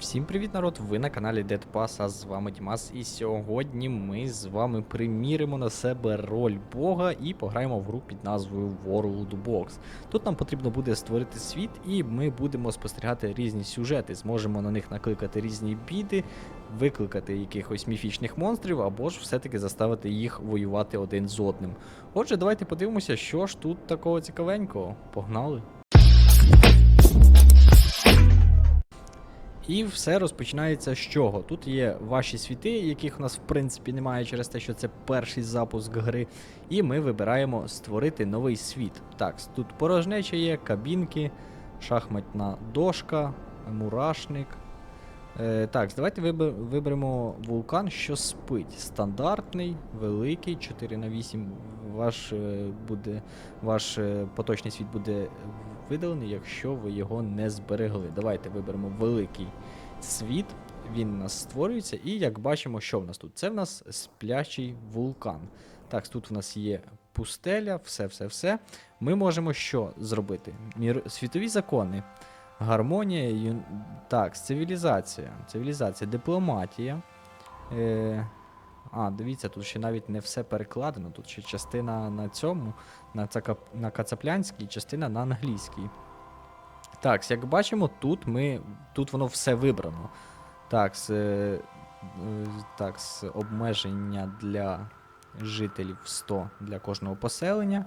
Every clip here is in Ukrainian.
Всім привіт, народ! Ви на каналі Dead Pass, а з вами Дімас. І сьогодні ми з вами приміримо на себе роль Бога і пограємо в гру під назвою World Box. Тут нам потрібно буде створити світ, і ми будемо спостерігати різні сюжети, зможемо на них накликати різні біди, викликати якихось міфічних монстрів, або ж все-таки заставити їх воювати один з одним. Отже, давайте подивимося, що ж тут такого цікавенького. Погнали! І все розпочинається з чого? Тут є ваші світи, яких у нас в принципі немає через те, що це перший запуск гри. І ми вибираємо створити новий світ. Так, тут порожнеча є, кабінки, шахматна дошка, мурашник. Е, так, давайте вибер- виберемо вулкан, що спить. Стандартний, великий, 4 на 8 Ваш, е, буде, ваш е, поточний світ буде видалений, якщо ви його не зберегли. Давайте виберемо великий світ. Він у нас створюється, і як бачимо, що в нас тут? Це в нас сплячий вулкан. Так, тут в нас є пустеля, все, все, все. Ми можемо що зробити? Мір... Світові закони. Гармонія, ю... так, цивілізація. Цивілізація, дипломатія. Е... А, дивіться, тут ще навіть не все перекладено. Тут ще частина на цьому, на, цака... на кацаплянській, частина на англійській. Так, як бачимо, тут ми. Тут воно все вибрано. Так, е, так, обмеження для жителів 100 для кожного поселення.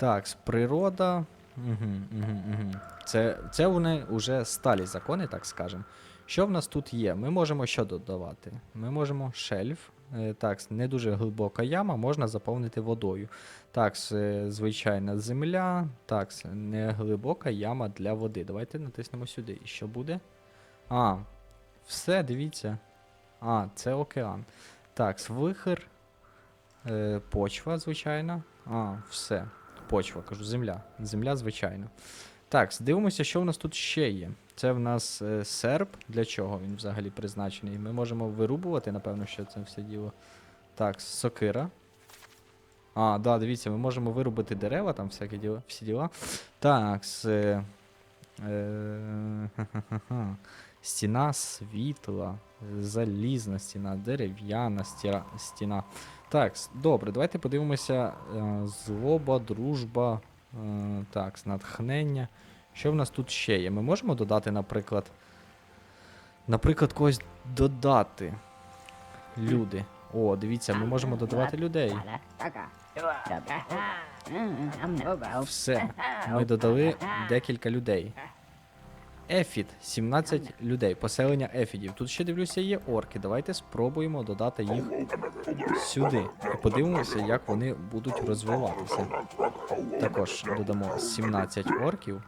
Так, природа. Угу, угу, угу. Це, це вони вже сталі закони, так скажемо. Що в нас тут є? Ми можемо що додавати? Ми можемо шельф. Е, Так, не дуже глибока яма, можна заповнити водою. Так, е, звичайна земля. Так, не глибока яма для води. Давайте натиснемо сюди. І що буде? А, все, дивіться. А, це океан. Так, вихир. Е, почва, звичайно. А, все. Почва, кажу, земля. Земля, звичайно. Так, дивимося, що в нас тут ще є. Це в нас е, серп. Для чого він взагалі призначений? Ми можемо вирубувати, напевно, що це все діло. Так, сокира. А, да, дивіться, ми можемо вирубити дерева, там всякі діла, всі діла. Так, з. Е, е, стіна світла, залізна стіна, дерев'яна стіна. Так, добре, давайте подивимося. Е, злоба, дружба. Е, так, натхнення. Що в нас тут ще є? Ми можемо додати, наприклад. Наприклад, когось додати. Люди. О, дивіться, ми можемо додавати людей. Все. Ми додали декілька людей. Ефід, 17 людей. Поселення ефідів. Тут ще дивлюся, є орки. Давайте спробуємо додати їх сюди. І подивимося, як вони будуть розвиватися. Також додамо 17 орків.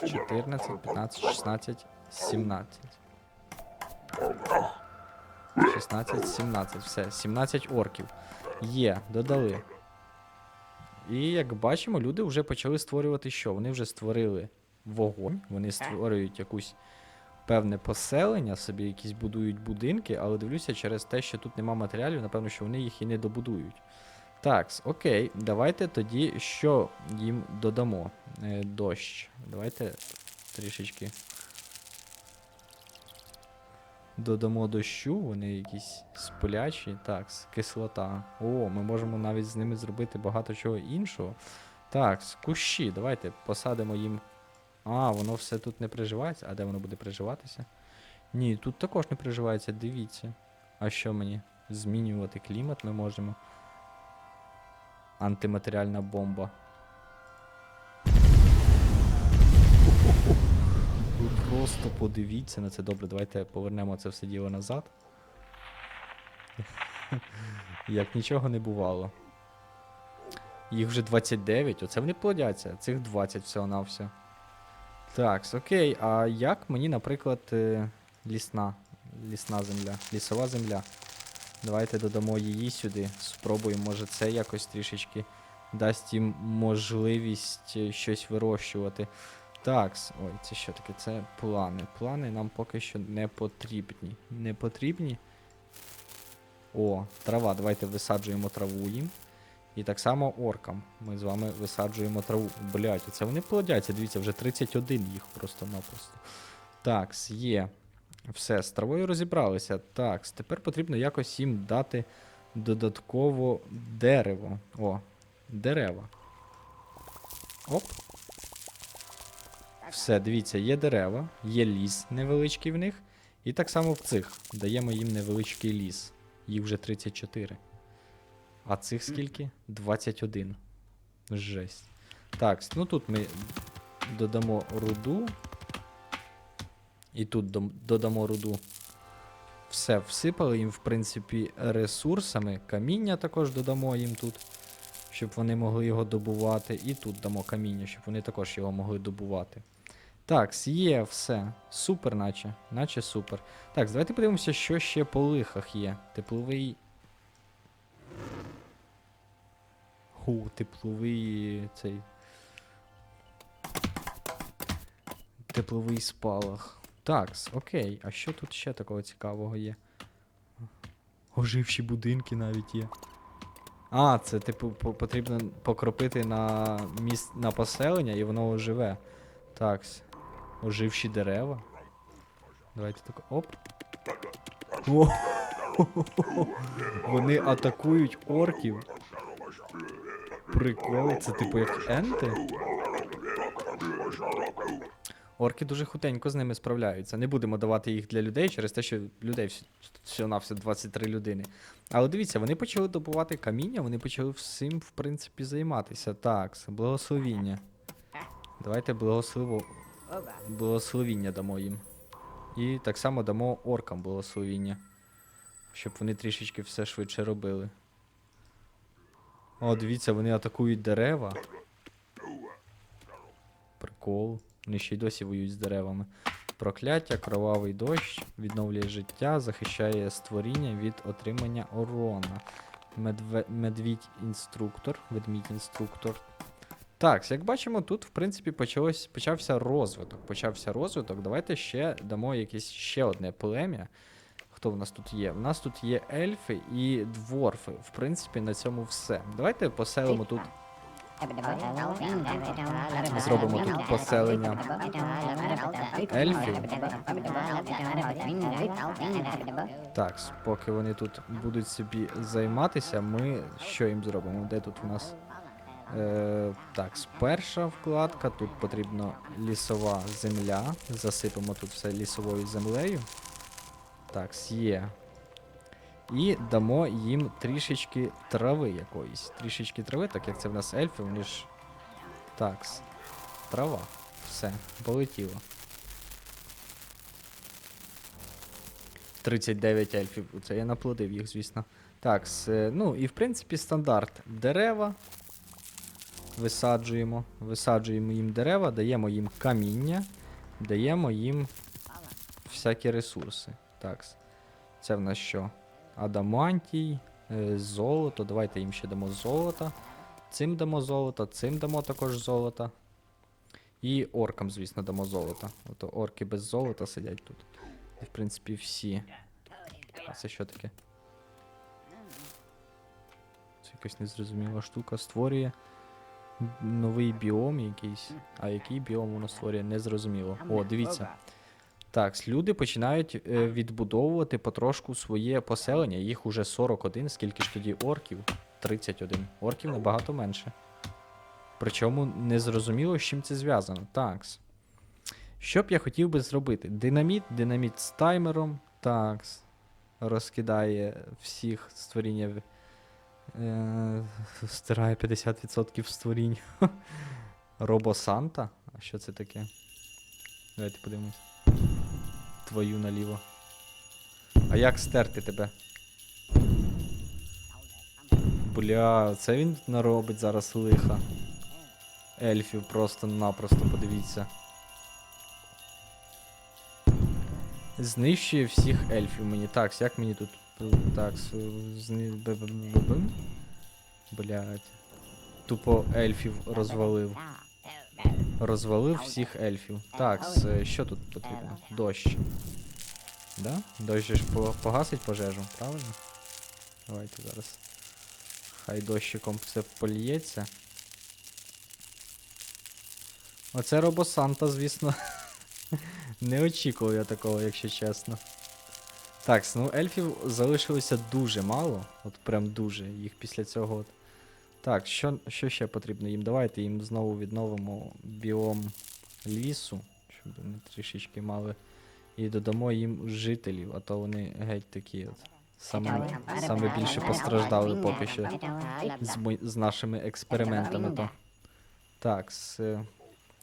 14, 15, 16, 17. 16, 17. Все, 17 орків. Є, додали. І як бачимо, люди вже почали створювати що? Вони вже створили вогонь, вони створюють якусь певне поселення, собі якісь будують будинки, але дивлюся, через те, що тут нема матеріалів, напевно, що вони їх і не добудують. Так, окей, давайте тоді що їм додамо? Е, дощ. Давайте трішечки. Додамо дощу, вони якісь сплячі. Так, кислота. О, ми можемо навіть з ними зробити багато чого іншого. Так, кущі, давайте посадимо їм. А, воно все тут не приживається. А де воно буде приживатися? Ні, тут також не приживається, дивіться. А що мені? Змінювати клімат ми можемо. Антиматеріальна бомба. Ви просто подивіться на це. Добре, давайте повернемо це все діло назад. Як нічого не бувало. Їх вже 29, оце вони плодяться, цих 20 всього на все. Так, окей, а як мені, наприклад, е, лісна, лісна земля, лісова земля. Давайте додамо її сюди. Спробуємо, може це якось трішечки дасть їм можливість е, щось вирощувати. Так, ой, це що таке? Це плани. Плани нам поки що не потрібні. Не потрібні. О, трава. Давайте висаджуємо траву їм. І так само оркам. Ми з вами висаджуємо траву. Блять, оце вони плодяться. Дивіться, вже 31 їх просто-напросто. Так, є. Все, з травою розібралися. Так, тепер потрібно якось їм дати додатково дерево. О, дерева. Оп. Все, дивіться, є дерева, є ліс невеличкий в них. І так само в цих. Даємо їм невеличкий ліс. Їх вже 34. А цих скільки? 21. Жесть. Так, ну тут ми додамо руду. І тут додамо руду. Все, всипали їм, в принципі, ресурсами. Каміння також додамо їм тут, щоб вони могли його добувати. І тут дамо каміння, щоб вони також його могли добувати. Так, є все. Супер, наче. Наче супер. Так, давайте подивимося, що ще по лихах є. Тепловий. Ху, тепловий цей. Тепловий спалах. Так, окей. А що тут ще такого цікавого є? Оживші будинки навіть є. А, це, типу, потрібно покропити на міс... на поселення і воно оживе. Так. Оживші дерева. Давайте так. Оп. О! Вони атакують орків. Прикол, це типу як енти. Орки дуже хутенько з ними справляються. Не будемо давати їх для людей через те, що людей всього на все 23 людини. Але дивіться, вони почали добувати каміння, вони почали всім, в принципі, займатися. Так, благословіння. Давайте благослово... благословіння дамо їм. І так само дамо оркам благословіння. Щоб вони трішечки все швидше робили. О, дивіться, вони атакують дерева. Прикол. Вони ще й досі воюють з деревами. Прокляття, кровавий дощ, відновлює життя, захищає створіння від отримання урона. Медве... Медвідь інструктор. Ведмідь інструктор. Так, як бачимо, тут, в принципі, почалось, почався розвиток. Почався розвиток. Давайте ще дамо якесь ще одне плем'я. Хто в нас тут є? У нас тут є ельфи і дворфи. В принципі, на цьому все. Давайте поселимо тут. Зробимо тут поселення ельфів. Так, поки вони тут будуть собі займатися, ми що їм зробимо? Де тут у нас? Е, так, перша вкладка. Тут потрібно лісова земля. Засипемо тут все лісовою землею. Так, є. І дамо їм трішечки трави якоїсь. Трішечки трави, так як це в нас ельфи, вони ж. Так. Трава. Все, полетіло. 39 ельфів. Це я наплодив їх, звісно. Так, с, ну і в принципі стандарт. Дерева. Висаджуємо. Висаджуємо їм дерева, даємо їм каміння, даємо їм всякі ресурси. Так. Це в нас що? Адамантій, е, золото. Давайте їм ще дамо золото. Цим дамо золото, цим дамо також золото. І оркам, звісно, дамо золото. Ото орки без золота сидять тут. В принципі, всі. А це що таке? Це якась незрозуміла штука створює новий біом якийсь. А який біом воно створює, незрозуміло. О, дивіться. Так, люди починають е, відбудовувати потрошку своє поселення. Їх уже 41, скільки ж тоді орків? 31. Орків набагато менше. Причому незрозуміло, з чим це зв'язано. Такс. Що б я хотів би зробити? Динаміт, динаміт з таймером. Такс. Розкидає всіх створіння. Е, стирає 50% створінь. Робосанта? А що це таке? Давайте подивимось. Твою наліво. А як стерти тебе? Бля, це він наробить зараз лиха. Ельфів просто-напросто, подивіться. Знищує всіх ельфів мені. Так, як мені тут. е, Так, зни... Блядь. Тупо ельфів розвалив. Розвалив всіх ельфів. Так, що тут потрібно? Дощ. Да? Дощ ж погасить пожежу, правильно? Давайте зараз. Хай дощиком все поліється. Оце робосанта, звісно. Не очікував я такого, якщо чесно. Так, ну ельфів залишилося дуже мало. От прям дуже. Їх після цього. От. Так, що, що ще потрібно їм? Давайте їм знову відновимо біом лісу, щоб вони трішечки мали. І додамо їм жителів, а то вони геть такі от. Саме, саме більше постраждали поки що з, з нашими експериментами. То. Так, з...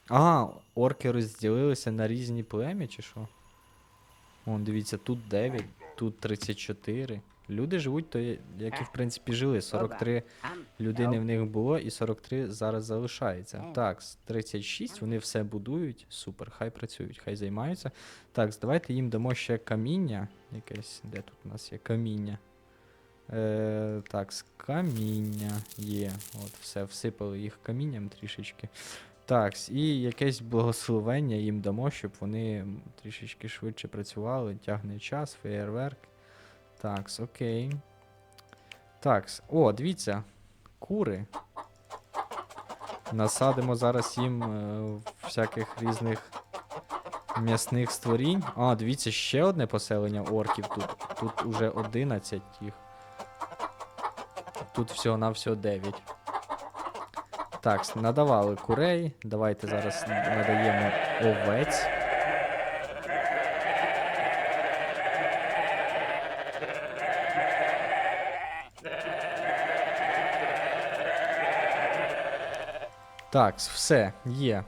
Ага, орки розділилися на різні плем'я, чи що? Вон, дивіться, тут 9, тут 34. Люди живуть, то як і в принципі жили. 43 людини в них було, і 43 зараз залишається. Так, 36 вони все будують. Супер, хай працюють, хай займаються. Так, давайте їм дамо ще каміння. Якесь. Де тут у нас є каміння? Е, так, з каміння є. От, все, всипали їх камінням трішечки. Так, і якесь благословення їм дамо, щоб вони трішечки швидше працювали. Тягне час, феєрверк. Такс, окей. Такс. О, дивіться. Кури. Насадимо зараз їм е, всяких різних м'ясних створінь. А, дивіться, ще одне поселення орків тут. Тут уже 11 їх. Тут всього-навсього 9. Так, надавали курей. Давайте зараз надаємо овець. Так, все, є.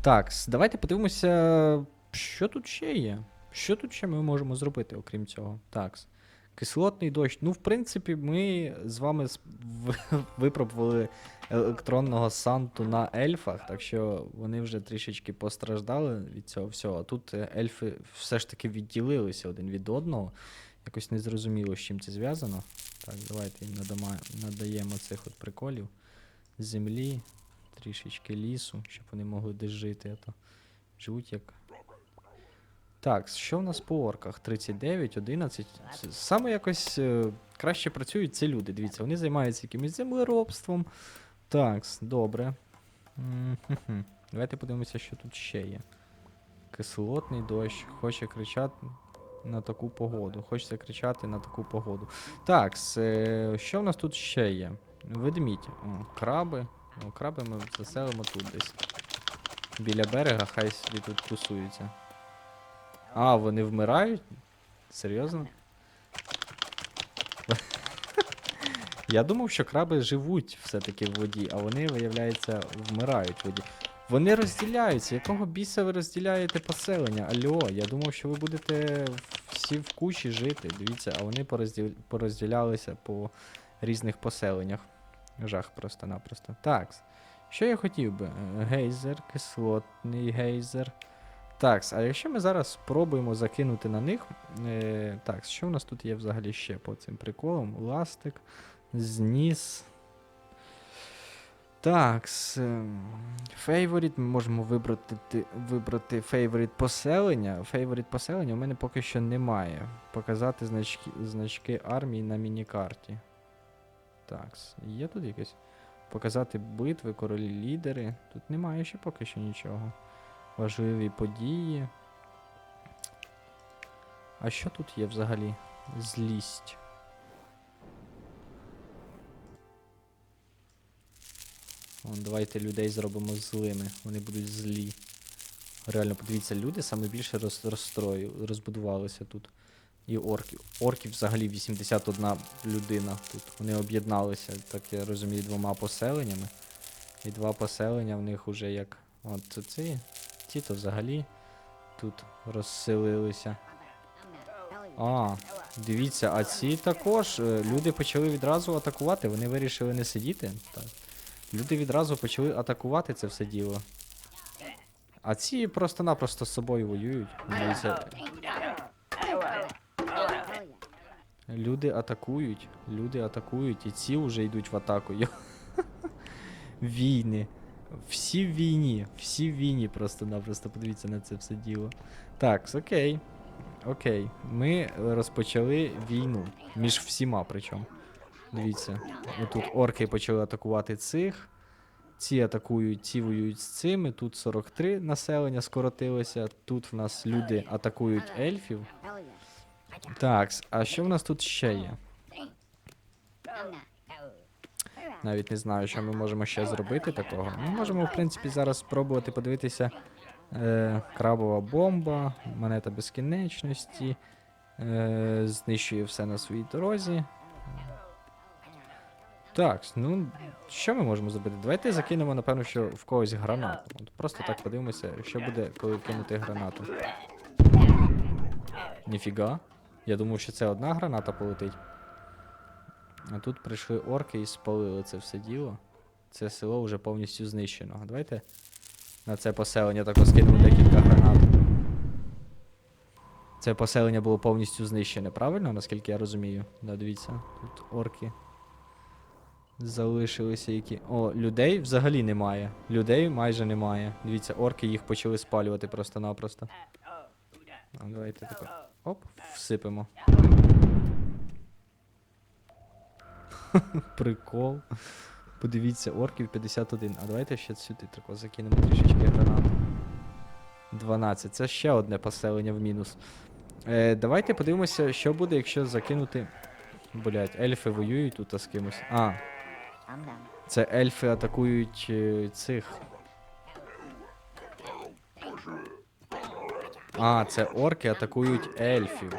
Так, давайте подивимося, що тут ще є. Що тут ще ми можемо зробити, окрім цього? Так. Кислотний дощ. Ну, в принципі, ми з вами випробували електронного санту на ельфах, так що вони вже трішечки постраждали від цього всього. А тут е, ельфи все ж таки відділилися один від одного. Якось незрозуміло, з чим це зв'язано. Так, давайте їм надаємо цих от приколів. Землі, трішечки лісу, щоб вони могли десь жити. А то живуть як. Так, що в нас по орках? 39, 11. Саме якось е, краще працюють це люди. Дивіться, вони займаються якимось землеробством. Так, добре. Давайте подивимося, що тут ще є. Кислотний дощ, хоче кричати на таку погоду. Хочеться кричати на таку погоду. Так, е, що в нас тут ще є? Ведмідь. О, краби. Краби ми заселимо тут десь. Біля берега, хай собі тут тусуються. А, вони вмирають? Серйозно? Я думав, що краби живуть все-таки в воді, а вони, виявляється, вмирають в воді. Вони розділяються. Якого біса ви розділяєте поселення? Альо, я думав, що ви будете всі в кучі жити. Дивіться, а вони порозділ... порозділялися по різних поселеннях. Жах просто-напросто. Так. Що я хотів би? Е, Гейзер, кислотний гейзер. Так, а якщо ми зараз спробуємо закинути на них. Е, так, що в нас тут є взагалі ще по цим приколам? Ластик, зніс. Так, фейворіт ми можемо вибрати, ти- вибрати фейворіт поселення. Фейворіт поселення у мене поки що немає. Показати значки, значки армії на міні-карті. Так, є тут якесь? Показати битви, королі лідери. Тут немає ще поки що нічого. Важливі події. А що тут є взагалі? Злість. Вон, давайте людей зробимо злими. Вони будуть злі. Реально, подивіться, люди саме більше роз, розстрою, розбудувалися тут. І орків. Орків взагалі 81 людина тут. Вони об'єдналися, так я розумію, двома поселеннями. І два поселення в них уже як. От ці. Ті то взагалі тут розселилися. А, дивіться, а ці також. е, Люди почали відразу атакувати, вони вирішили не сидіти. Так. Люди відразу почали атакувати це все діло. А ці просто-напросто з собою воюють. Дивіться, люди атакують, люди атакують, і ці вже йдуть в атаку. Війни. Всі в війні, всі в війні просто-напросто подивіться на це все діло. Так, окей. Окей. Ми розпочали війну. Між всіма причому. Дивіться. Отут орки почали атакувати цих. ці атакують, ці воюють з цими. Тут 43 населення скоротилося. Тут в нас люди атакують ельфів. Так, а що в нас тут ще є? Навіть не знаю, що ми можемо ще зробити такого. Ми можемо, в принципі, зараз спробувати подивитися. Е, крабова бомба, монета безкінечності. Е, знищує все на своїй дорозі. Так, ну що ми можемо зробити? Давайте закинемо, напевно, що в когось гранату. От просто так подивимося, що буде, коли кинути гранату. Ніфіга. Я думав, що це одна граната полетить. А тут прийшли орки і спалили це все діло. Це село вже повністю знищено. Давайте на це поселення також скинемо декілька гранат. Це поселення було повністю знищене, правильно, наскільки я розумію? Да, дивіться, тут орки. Залишилися які. О, людей взагалі немає. Людей майже немає. Дивіться, орки їх почали спалювати просто-напросто. Давайте тако. Оп, всипемо. Прикол. Подивіться, орків 51. А давайте ще сюди тако закинемо трішечки гранат. 12. Це ще одне поселення в мінус. Е, давайте подивимося, що буде, якщо закинути. Блять, ельфи воюють тут а з кимось. А, це ельфи атакують е, цих. А, це орки атакують ельфів.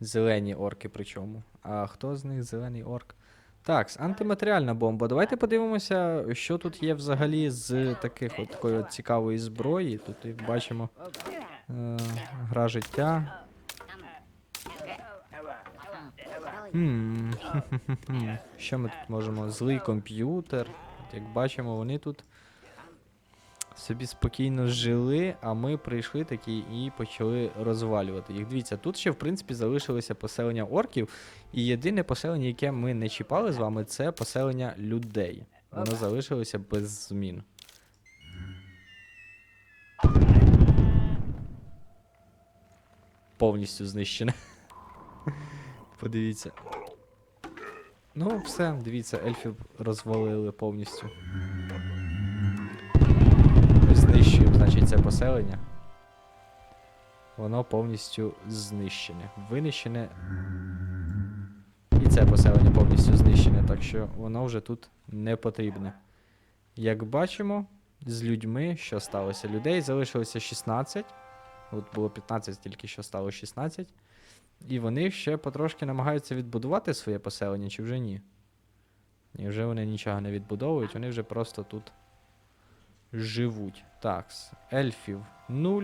Зелені орки причому. А хто з них зелений орк? Так, антиматеріальна бомба. Давайте подивимося, що тут є взагалі з таких от такої от цікавої зброї. Тут, як бачимо, е, гра життя. Що ми тут можемо? Злий комп'ютер. Як бачимо, вони тут собі спокійно жили, а ми прийшли такі і почали розвалювати їх. Дивіться, тут ще, в принципі, залишилося поселення орків. І єдине поселення, яке ми не чіпали з вами, це поселення людей. Воно залишилося без змін. Повністю знищене. Подивіться. Ну, все, дивіться, ельфів розвалили повністю. Поселення. Воно повністю знищене. Винищене. І це поселення повністю знищене, так що воно вже тут не потрібне. Як бачимо, з людьми, що сталося? Людей залишилося 16. От було 15, тільки що стало 16. І вони ще потрошки намагаються відбудувати своє поселення, чи вже ні? Ні, вже вони нічого не відбудовують, вони вже просто тут живуть. Так, ельфів 0.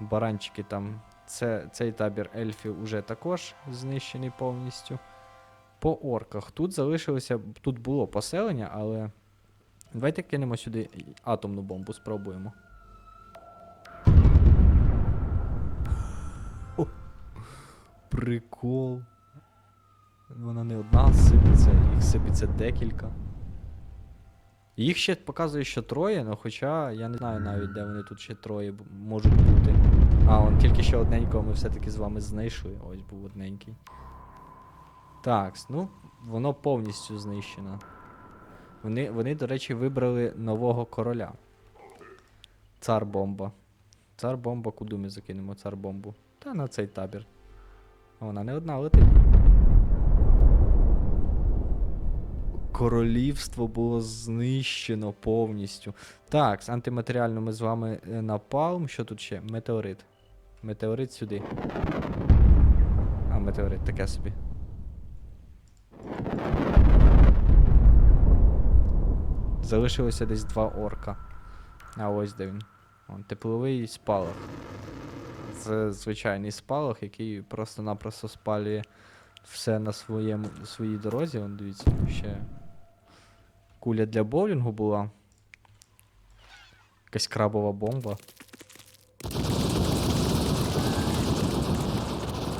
Баранчики там. Це, цей табір ельфів уже також знищений повністю. По орках. Тут залишилося. Тут було поселення, але. Давайте кинемо сюди атомну бомбу, спробуємо. О, прикол. Вона не одна сипеться, їх сипеться декілька. Їх ще показує, що троє, ну хоча я не знаю навіть, де вони тут ще троє можуть бути. А, он тільки що одненького ми все-таки з вами знайшли. Ось був одненький. Так, ну, воно повністю знищено. Вони, вони, до речі, вибрали нового короля. Цар бомба. Цар бомба, куди ми закинемо цар бомбу? Та на цей табір. Вона не одна летить. Королівство було знищено повністю. Так, з антиматеріально ми з вами е, напалм. Що тут ще? Метеорит. Метеорит сюди. А, метеорит таке собі. Залишилося десь два орка. А ось де він. Вон, тепловий спалах. Це звичайний спалах, який просто-напросто спалює все на своєму, своїй дорозі. Вон, дивіться, ще куля для боулінгу була. Якась крабова бомба.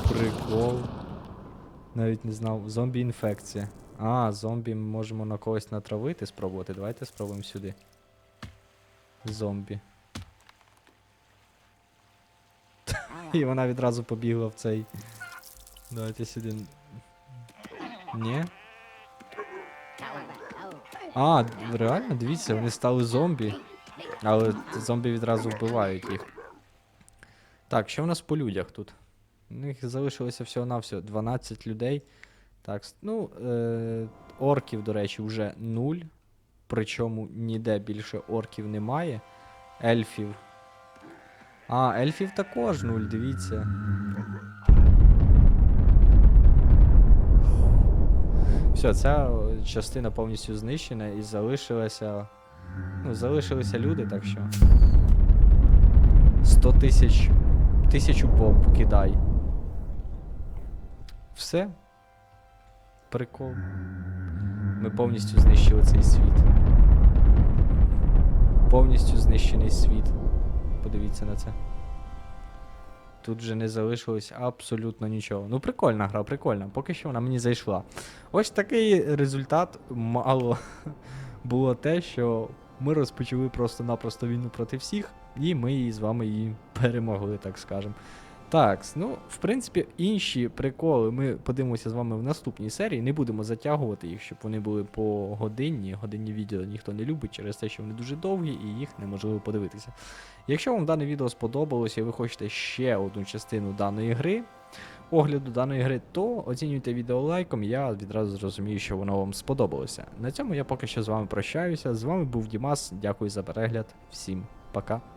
Прикол. Навіть не знав. Зомбі-інфекція. А, зомбі ми можемо на когось натравити, спробувати. Давайте спробуємо сюди. Зомбі. І вона відразу побігла в цей. Давайте сюди. Ні? А, реально, дивіться, вони стали зомбі. Але зомбі відразу вбивають їх. Так, що в нас по людях тут? У них залишилося всього-навсього 12 людей. Так, ну, е, орків, до речі, вже 0. Причому ніде більше орків немає. Ельфів. А, ельфів також 0, дивіться. Все, ця частина повністю знищена і залишилася. Ну, залишилися люди, так що. 100 тисяч. Тисячу бомб кидай. Все. Прикол. Ми повністю знищили цей світ. Повністю знищений світ. Подивіться на це. Тут вже не залишилось абсолютно нічого. Ну, прикольна гра, прикольна. Поки що вона мені зайшла. Ось такий результат мало було те, що ми розпочали просто-напросто війну проти всіх, і ми її з вами її перемогли, так скажемо. Так, ну, в принципі, інші приколи ми подивимося з вами в наступній серії. Не будемо затягувати їх, щоб вони були по годинні. Годинні відео ніхто не любить через те, що вони дуже довгі і їх неможливо подивитися. Якщо вам дане відео сподобалося і ви хочете ще одну частину даної гри, огляду даної гри, то оцінюйте відео лайком, я відразу зрозумію, що воно вам сподобалося. На цьому я поки що з вами прощаюся. З вами був Дімас. Дякую за перегляд. Всім пока.